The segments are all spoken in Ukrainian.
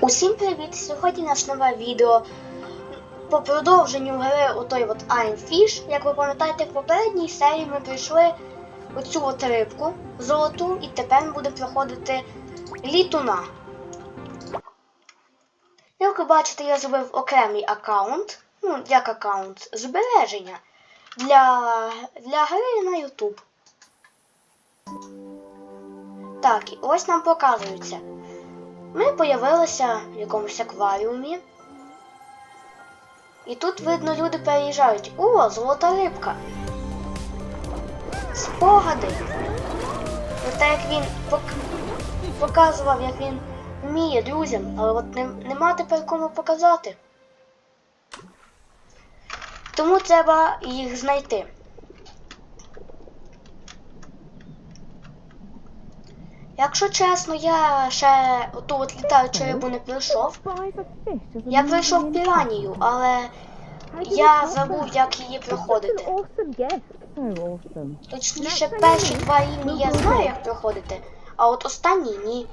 Усім привіт! Сьогодні наш нове відео по продовженню гри отой от Iron Fish. Як ви пам'ятаєте, в попередній серії ми пройшли оцю от рибку золоту і тепер ми будемо проходити літуна. Як ви бачите, я зробив окремий аккаунт, ну, як аккаунт, збереження для, для гри на YouTube. Так, і ось нам показується. Ми появилися в якомусь акваріумі. І тут видно, люди переїжджають. О, золота рибка. Спогади. Про те, як він пок- показував, як він вміє друзям, але от не, нема тепер кому показати. Тому треба їх знайти. Якщо чесно, я ще оту от літаючу рибу не пройшов. Я пройшов піранію, але я забув, як її проходити. Точніше, перші два рівні я знаю, як проходити, а от останній ні.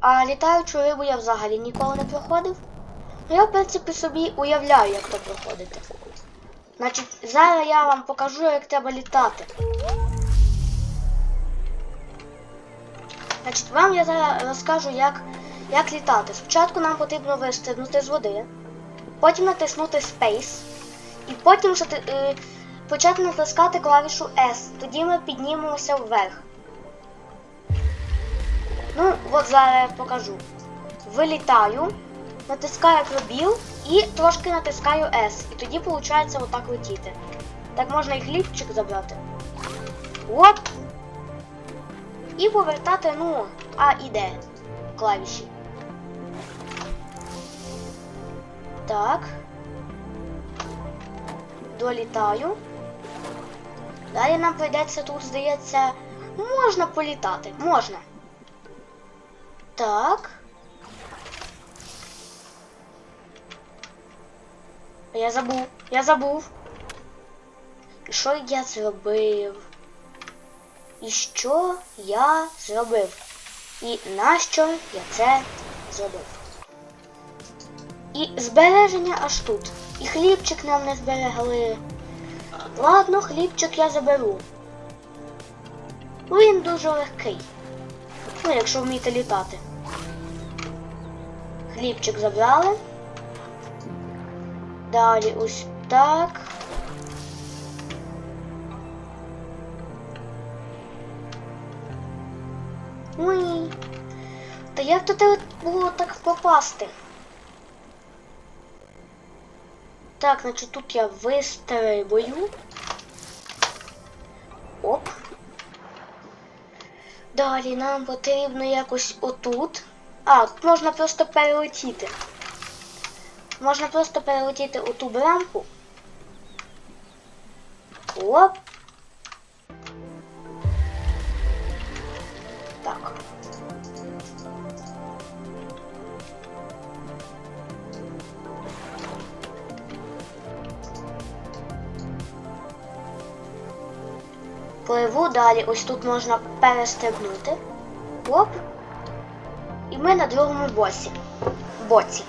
А літаючу рибу я взагалі ніколи не проходив. Ну я, в принципі, собі уявляю, як то проходити. Значить, зараз я вам покажу, як треба літати. Значить, вам я зараз розкажу, як, як літати. Спочатку нам потрібно вистрибнути з води, потім натиснути Space, і потім е, почати натискати клавішу S. Тоді ми піднімемося вверх. Ну, от зараз я покажу. Вилітаю, натискаю пробіл і трошки натискаю S. І тоді виходить отак летіти. Так можна і хлібчик забрати. Оп! І повертати, ну, А і Д клавіші. Так. Долітаю. Далі нам прийдеться тут, здається, можна політати. Можна. Так. Я забув. Я забув. Що я зробив? І що я зробив? І нащо я це зробив? І збереження аж тут. І хлібчик нам не зберегли. Ладно, хлібчик я заберу. Він дуже легкий. Ну, якщо вмієте літати. Хлібчик забрали. Далі ось так. Ой. Та як треба було так попасти? Так, значить тут я вистрибую. Оп. Далі нам потрібно якось отут. А, тут можна просто перелетіти. Можна просто перелетіти оту брамку. Оп. Пливу далі, ось тут можна перестрибнути. Оп. І ми на другому босі. боці.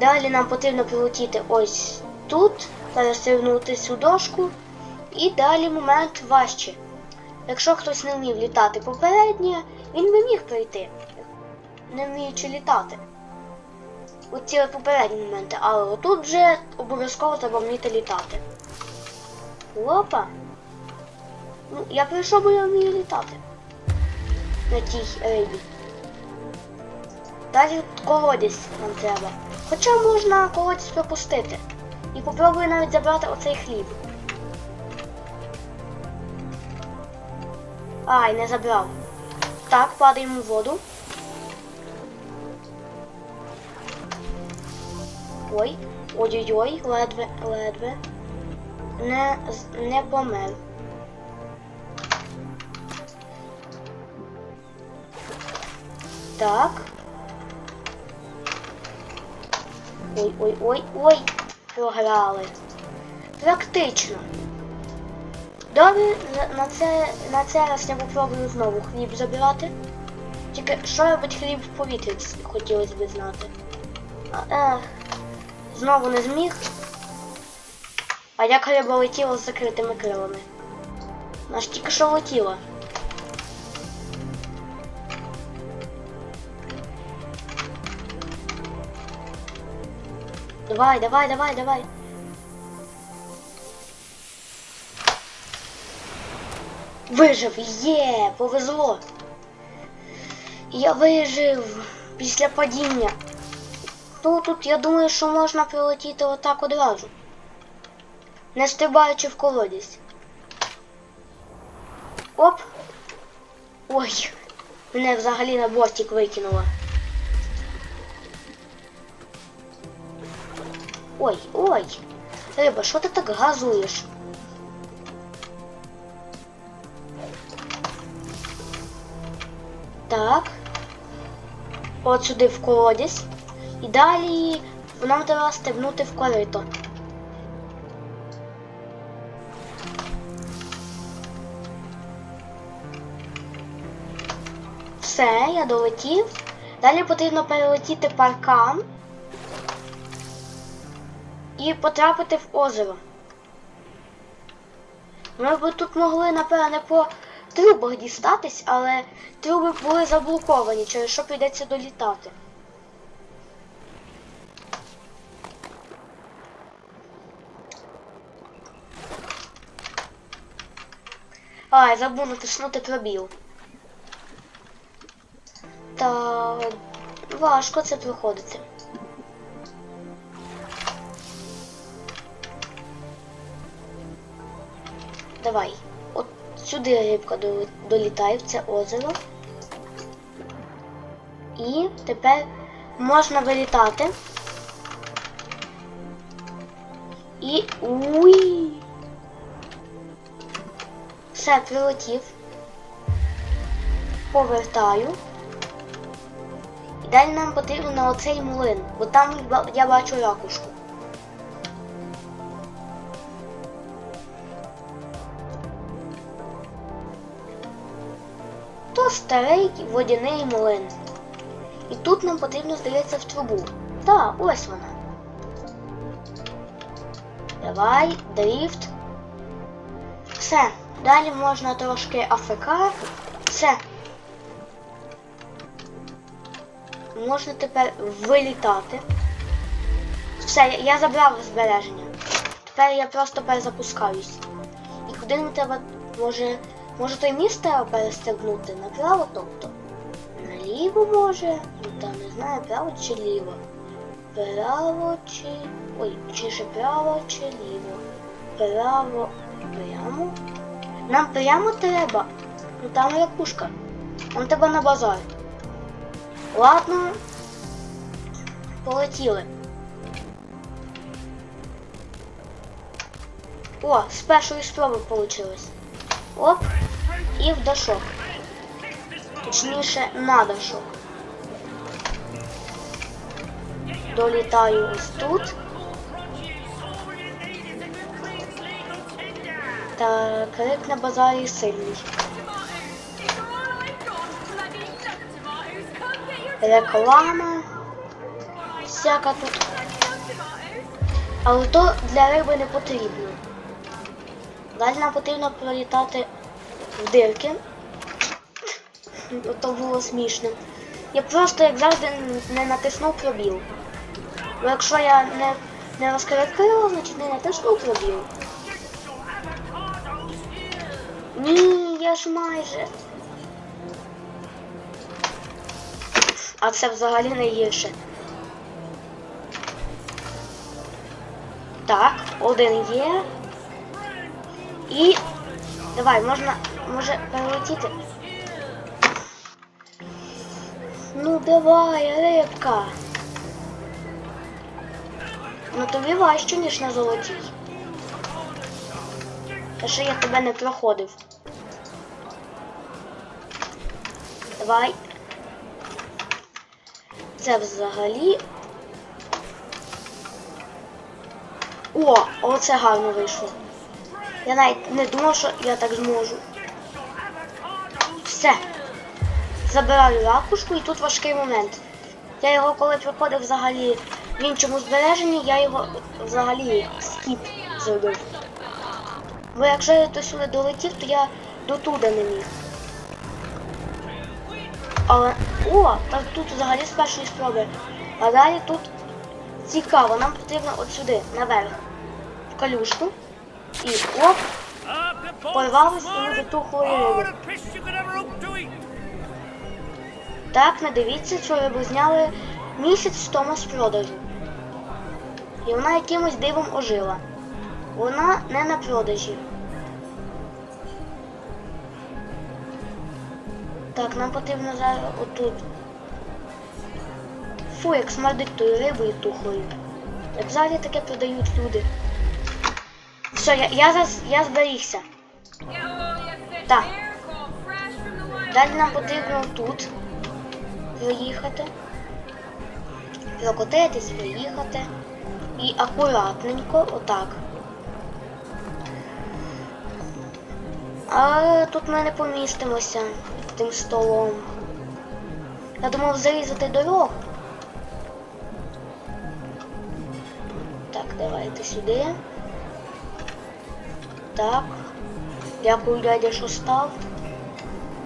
Далі нам потрібно прилетіти ось тут, перестрибнути цю дошку. І далі момент важче. Якщо хтось не вмів літати попереднє, він би міг пройти, не вміючи літати. Оці попередні моменти, але отут вже обов'язково треба вміти літати. Опа! Ну, я прийшов, бо я літати. На тій рибі. Далі колодязь нам треба. Хоча можна колодязь пропустити. І попробую навіть забрати оцей хліб. Ай, не забрав. Так, падаємо в воду. Ой, ой-ой-ой, ледве, ледве. Не, не помер. Так. Ой-ой-ой-ой. Програли. Практично. Добре, на- це, на це раз я попробую знову хліб забирати. Тільки що робить хліб в повітрі, хотілося б знати. А, ех, знову не зміг. А як риба летіла з закритими крилами? Ж тільки що летіла. Давай, давай, давай, давай. Вижив, є, повезло. Я вижив після падіння. Ну тут я думаю, що можна прилетіти отак одразу. Не стрибаючи в колодязь. Оп. Ой, мене взагалі на бортик викинуло. Ой, ой. Риба, що ти так газуєш? Так. От сюди в колодязь. І далі нам треба стебнути в корито. Все, я долетів. Далі потрібно перелетіти паркан і потрапити в озеро. Ми б тут могли, напевне, по трубах дістатись, але труби були заблоковані, через що прийдеться долітати. А, я забув натиснути пробіл. Та важко це проходити. Давай. От сюди рибка долітає в це озеро. І тепер можна вилітати. І. Уй! Все, прилетів. Повертаю. І далі нам потрібно оцей млин, бо там я бачу ракушку. Старий водяний млин. І тут нам потрібно, здається, в трубу. Так, ось вона. Давай, дріфт. Все. Далі можна трошки АФК. Все. Можна тепер вилітати. Все, я- забрав збереження. Тепер я просто перезапускаюсь. І куди нам треба, може, може той міст треба перестрибнути? Направо, тобто? Наліво може? Ну та не знаю, право чи ліво. Право чи. Ой, чи же право чи ліво? Право. Прямо? Нам прямо треба. Ну там ракушка. Нам треба на базар. Ладно. Полетіли. О, з першої спроби вийшло. Оп. І в дашок. Точніше, на дашок. Долітаю ось тут. Та крик на базарі сильний. Реклама. Всяка тут. Але то для риби не потрібно. Далі нам потрібно пролітати в дирки. То було смішно. Я просто, як завжди, не натиснув пробіл. Бо якщо я не, не розкрив значить не натиснув пробіл. Ні, я ж майже. А це взагалі не гірше. Так, один є. І. Давай, можна. Може перелетіти. Ну давай, рибка. Ну тобі важче, ніж на золотій. Та що я тебе не проходив. Давай. Це взагалі. О, оце гарно вийшло. Я навіть не думав, що я так зможу. Все. забираю ракушку і тут важкий момент. Я його коли проходив взагалі в іншому збереженні, я його взагалі скіп зробив. Бо якщо я до сюди долетів, то я до туди не міг. Але. О, так тут взагалі з першої спроби. А далі тут цікаво, нам потрібно от сюди, наверх, в калюшку. І оп, Порвалось і не затухло риби. так, не дивіться, цю рибу зняли місяць тому з продажу. І вона якимось дивом ожила. Вона не на продажі. Так, нам потрібно зараз отут. Фу, як смердить тою рибою тухлою. Як взагалі таке продають люди. Все, я, я, зараз, я зберігся. Так. Далі нам потрібно тут проїхати. Прокотитись, проїхати. І акуратненько, отак. А тут ми не помістимося тим столом. Я думав зарізати дорогу. Так, давайте сюди. Так. Дякую, дядя, що став.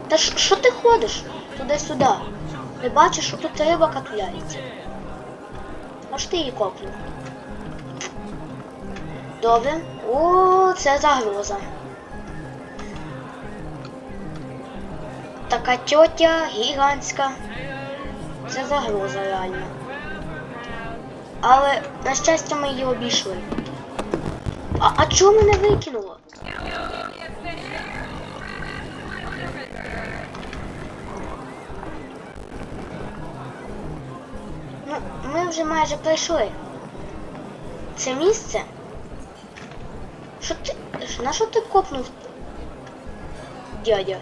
Та що ти ходиш? Туди-сюди. Не бачиш, що тут риба катуляється. Аж ти її копнув. Добре. О, це загроза. Така тьотя гігантська. Це загроза реально. Але, на щастя, ми її обійшли. А, а чого мене викинуло? Ми вже майже пройшли. Це місце? Що ти. На що ти копнув? Дядя.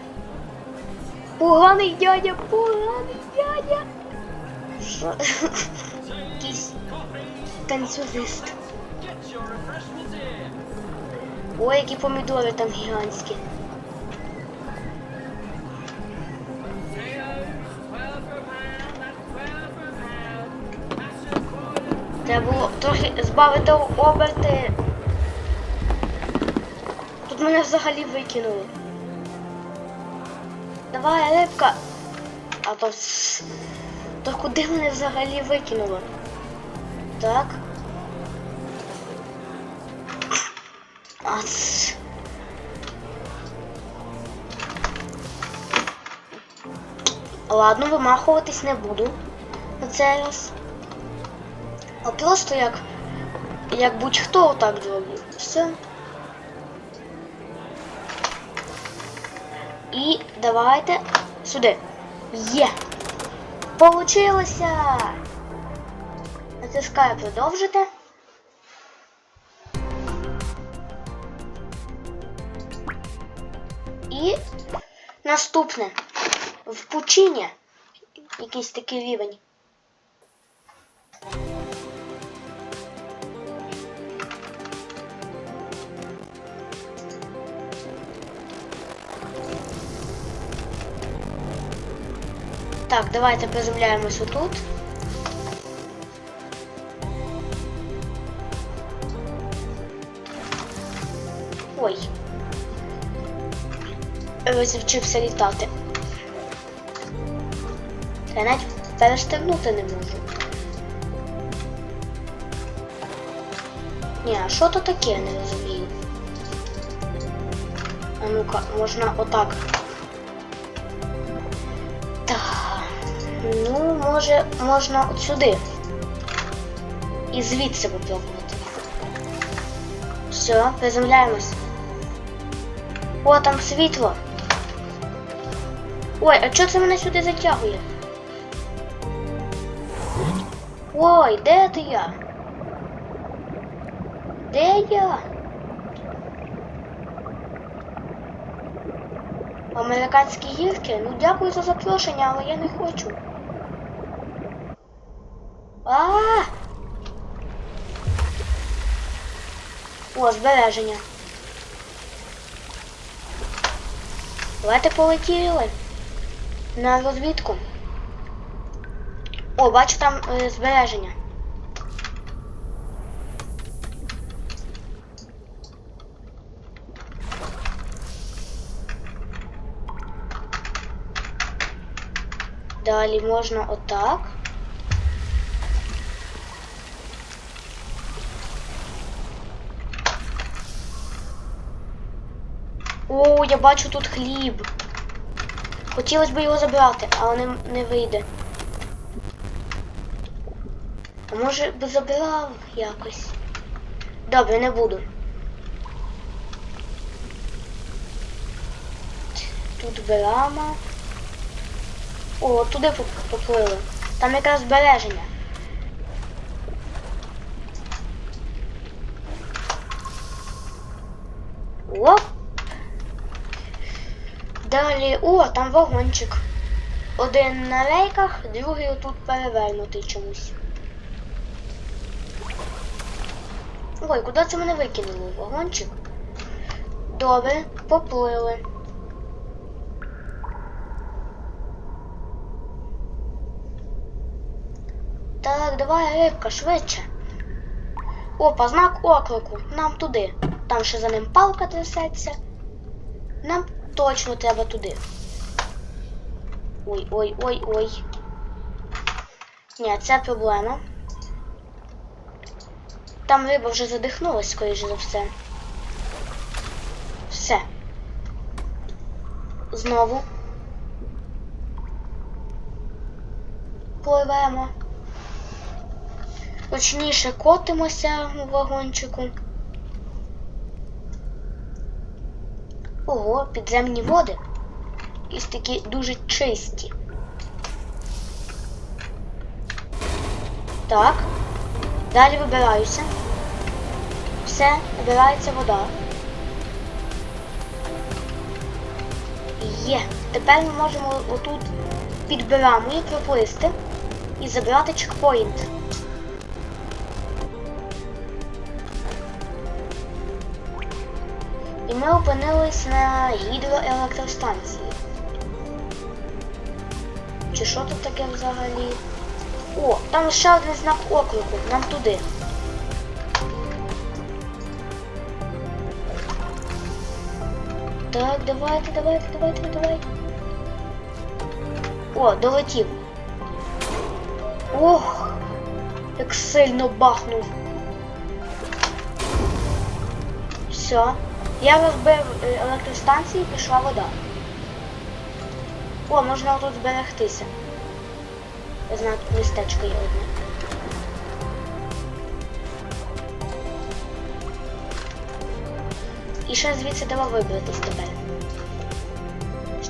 Поганий дядя, поганий дядя. Що? Якийсь танцюрист. Ой, які помідори там гігантські. Треба було трохи збавити оберти. Тут мене взагалі викинули. Давай, рибка. А то. То куди мене взагалі викинуло? Так. Ац. Ладно, вимахуватись не буду на цей раз. А просто як. Як будь-хто отак зроблю. Все. І давайте сюди. Є! Получилося! Натискаю продовжити. І наступне. В пучині якийсь такий рівень. Так, давайте приземляємось отут. Ой. Розвчився літати. Я навіть перестегнути не можу. Ні, а що то таке, не розумію. А ну-ка, можна отак. Може, можна от сюди. І звідси попробувати. Все, приземляємось. О, там світло. Ой, а чого це мене сюди затягує? Ой, де ти я? Де я? Американські гірки? Ну дякую за запрошення, але я не хочу. А! О, збереження. Давайте полетіли. на розвідку. О, бачу там е, збереження. Далі можна отак. О, я бачу тут хліб. Хотілося б його забрати, але не, не вийде. А може би забрав якось? Добре, не буду. Тут брама. О, туди поплили. Там якраз збереження. Оп. Далі, о, там вагончик. Один на рейках, другий отут перевернутий чомусь. Ой, куди це мене викинуло? Вагончик? Добре, поплили. Так, давай, рибка, швидше. Опа, знак оклику. Нам туди. Там ще за ним палка трясеться. Нам точно треба туди. Ой, ой, ой, ой. Ні, це проблема. Там риба вже задихнулась, скоріше за все. Все. Знову. Пливемо. Точніше, котимося у вагончику. Ого, підземні води. Якісь такі дуже чисті. Так. Далі вибираюся. Все, вибирається вода. Є. Тепер ми можемо отут під брамою проплисти і забрати чекпоінт. Ми опинились на гідроелектростанції. Чи що тут таке взагалі? О, там ще один знак оклику, нам туди. Так, давайте, давайте, давайте, давайте. О, долетів. Ох, як сильно бахнув. Все. Я розбив е, електростанцію і пішла вода. О, можна тут зберегтися. Я знаю, тут містечко є одне. І ще звідси треба вибратись тепер.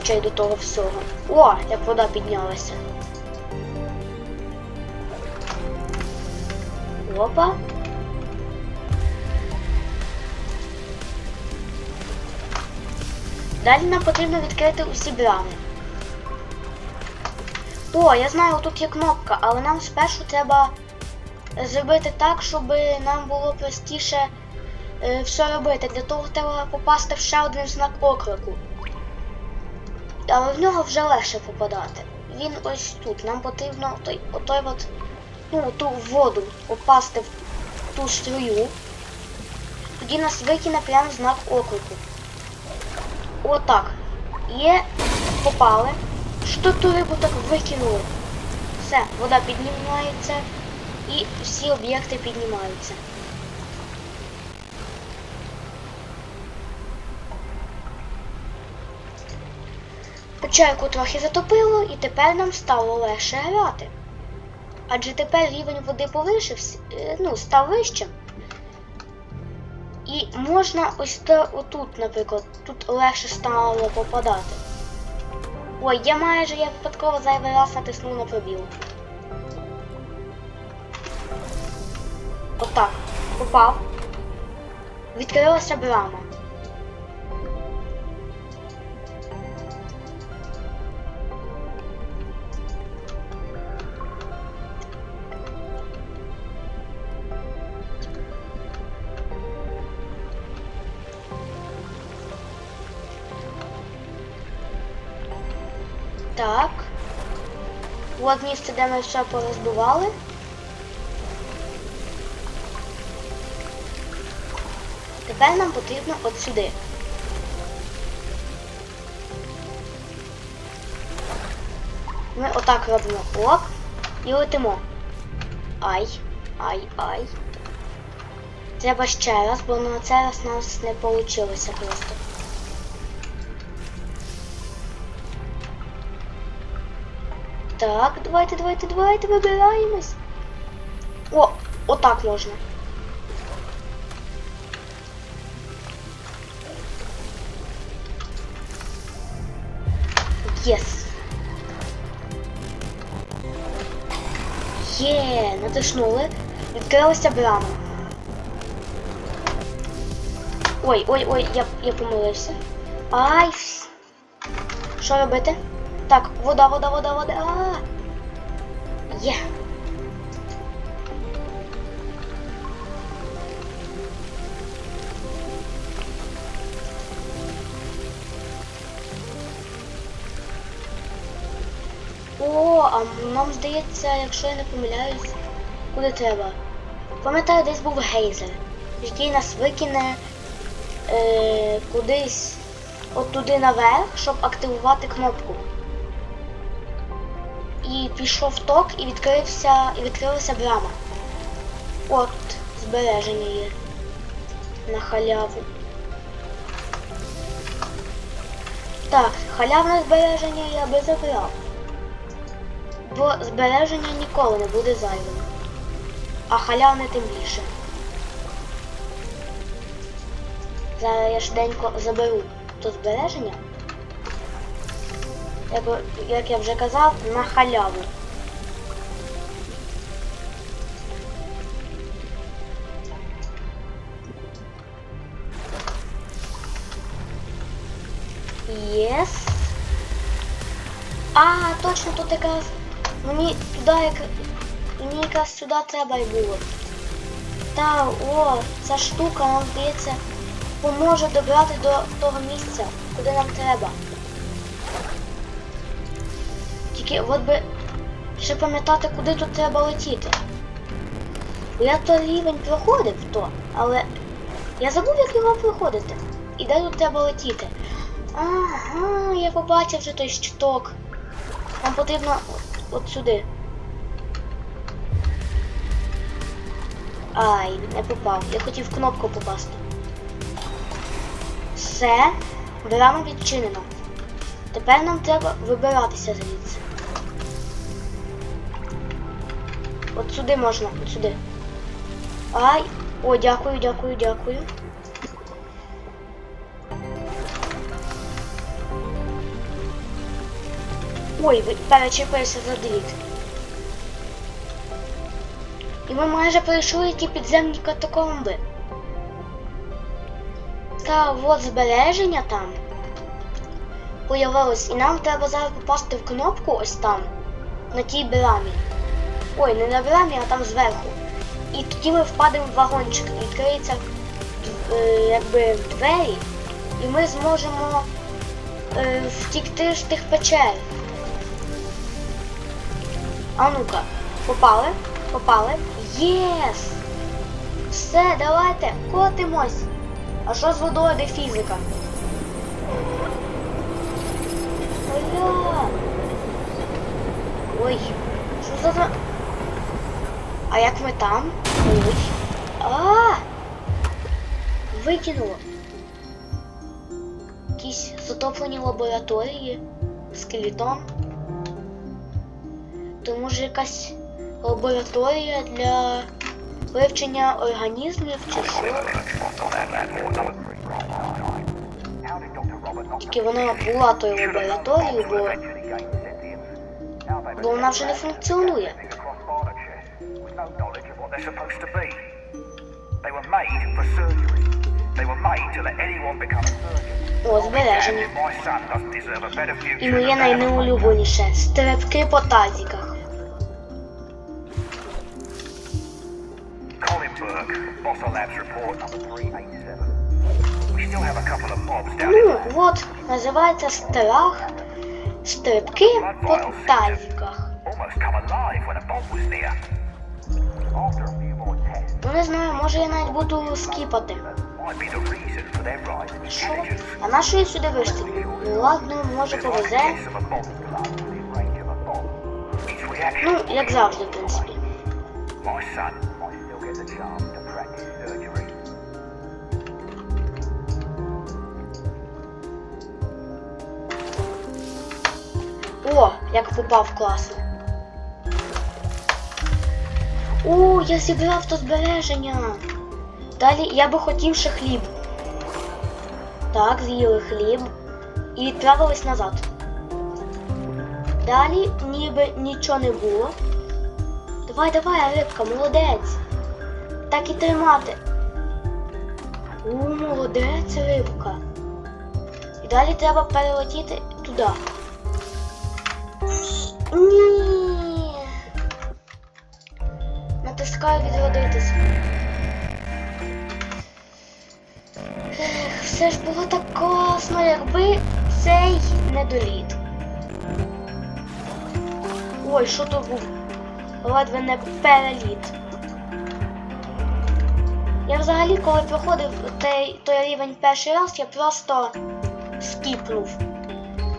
Ще й до того всього. О, як вода піднялася. Опа. Далі нам потрібно відкрити усі брами. О, я знаю, тут є кнопка, але нам спершу треба зробити так, щоб нам було простіше е, все робити. Для того треба попасти в ще один знак оклику. Але в нього вже легше попадати. Він ось тут. Нам потрібно той, отой от, ну, ту воду попасти в ту струю. Тоді нас викине прямо знак оклику. Отак. Є, попали. Що ту рибу так викинули? Все, вода піднімається і всі об'єкти піднімаються. Печерку трохи затопило і тепер нам стало легше грати. Адже тепер рівень води повишився, е, ну, став вищим. І можна ось те отут, наприклад, тут легше стало попадати. Ой, я майже я випадково зайвий раз натиснув на пробіл. Отак. Попав. Відкрилася брама. От місце, де ми все порозбивали. Тепер нам потрібно от сюди. Ми отак робимо оп і летимо. Ай, ай, ай. Треба ще раз, бо на цей раз нас не вийшло просто. Так, давайте, давайте, давайте, вибираємось. О, отак можна. Єс. Є, натиснули. Відкрилася брама. Ой, ой, ой, я, я помилився. Ай. Що робити? Так, вода, вода, вода, вода. Є. О, а нам здається, якщо я не помиляюсь, куди треба. Пам'ятаю, десь був гейзер, який нас викине е, кудись от туди наверх, щоб активувати кнопку. І пішов ток і відкрився, і відкрилася брама. От, збереження є. На халяву. Так, халявне збереження я би забрав. Бо збереження ніколи не буде зайвим. А халявне тим більше. Зараз я швиденько заберу то збереження. Як, я вже казав, на халяву. Єс. А, точно тут якраз. Мені туди як. Мені якраз сюди треба й було. Та, о, ця штука нам здається поможе добрати до того місця, куди нам треба. Тільки от би ще пам'ятати, куди тут треба летіти. Я той рівень проходив то, але я забув, як його проходити. І де тут треба летіти. Ага, я побачив вже той щиток. Нам потрібно от, сюди. Ай, не попав. Я хотів кнопку попасти. Все, брама відчинена. Тепер нам треба вибиратися звідси. От сюди можна, от сюди. Ай! О, дякую, дякую, дякую. Ой, перечепився за дріт. І ми майже пройшли ті підземні катакомби. Та от збереження там появилось, і нам треба зараз попасти в кнопку ось там, на тій брамі. Ой, не на брамі, а там зверху. І тоді ми впадемо в вагончик, І відкриється е, якби двері, і ми зможемо е, втікти з тих печер. А ну-ка, попали? Попали? Єс! Все, давайте, котимось. А що з водою, де фізика? Ой, що за. А як ми там? Ой. А! Викинуло. Якісь затоплені лабораторії, скелетон. То може якась лабораторія для вивчення організмів чи що? Тільки вона була тою лабораторією, бо, бо вона вже не функціонує. О, збереження. І моє найнеулюбленіше стрибки по тазіках. Collinburg, Fossil Labs report number 387. We still have a couple of mobs down Ну, in от, називається страх. Стрибки по тазіках. Almost come alive when a bomb was Ну не знаю, може я навіть буду скіпати. Що? А на що я сюди вистрілю? Ну ладно, може повезе. Ну, як завжди, в принципі. О, як попав класно. О, я зібрав то збереження. Далі я би хотів ще хліб. Так, з'їли хліб. І відправились назад. Далі ніби нічого не було. Давай, давай, рибка, молодець. Так і тримати. О, молодець, рибка. І далі треба перелетіти туди. Ні. Натискаю відродитись. Ех, все ж було так класно, якби цей недоліт. Ой, що то був? Ледве не переліт. Я взагалі, коли проходив той, той рівень перший раз, я просто скіпнув.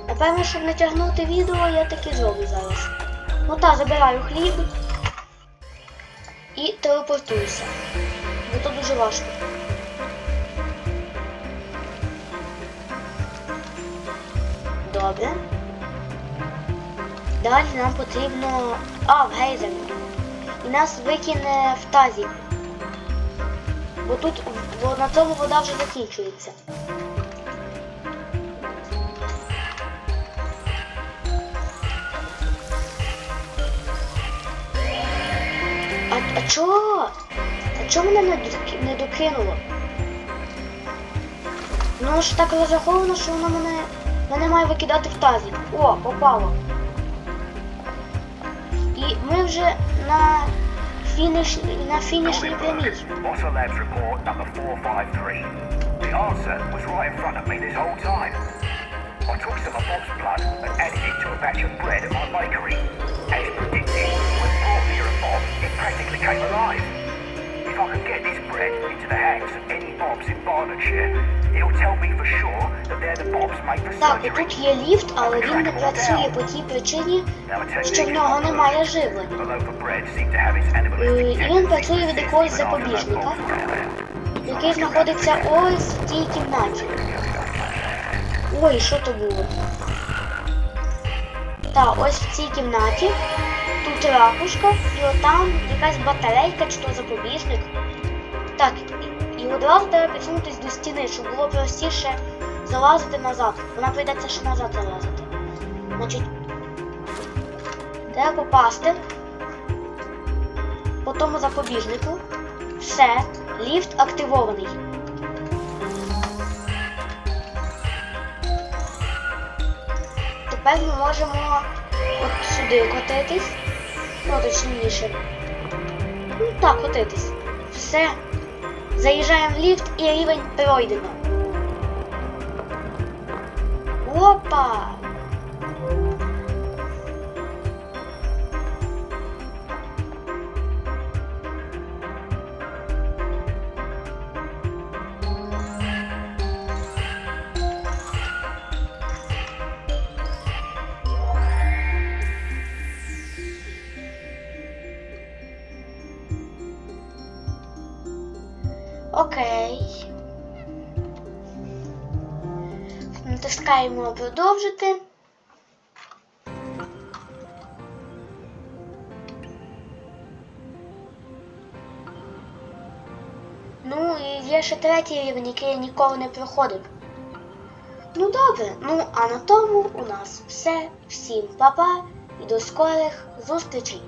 Напевно, щоб не тягнути відео, я таки зроблю зараз. Ну та, забираю хліб і телепортуюся. Бо то дуже важко. Добре. Далі нам потрібно. А, в гейзер. І нас викине в тазі. Бо тут в- на цьому вода вже закінчується. А, чого? А чого мене не, доки- не докинуло? Ну ж так розраховано, що воно мене, мене має викидати в тазі. О, попало. І ми вже на фініш, на фінішній прямій. Bossa Labs report number 453. The answer was right in front of me this whole time. I took some of Bob's blood and added it to a batch of bread at my bakery. As predicted, practically came alive. If I could get this bread into the hands of any Bobs in Barnardshire, it'll tell me for sure that they're the Bobs made the Так, і surgery. тут є ліфт, але він не працює по тій причині, що в нього немає A живлення. loaf of bread seemed to have its Е, animalistic І він працює від якогось запобіжника, were there. який знаходиться ось в тій кімнаті. Ой, що то було? Так, ось в цій кімнаті. Тут ракушка, і отам якась батарейка чи то запобіжник. Так, і, і одразу треба підсунутись до стіни, щоб було простіше залазити назад. Вона прийдеться ще назад залазити. Значить, треба попасти по тому запобіжнику. Все, ліфт активований. Тепер ми можемо от сюди котитись. Ну, точніше. Ну так, котитись. Все. Заїжджаємо в ліфт і рівень пройдено. Опа! Натискаємо продовжити. Ну, і є ще третій рівень, який я ніколи не проходив. Ну добре, ну а на тому у нас все. Всім па-па і до скорих зустрічей!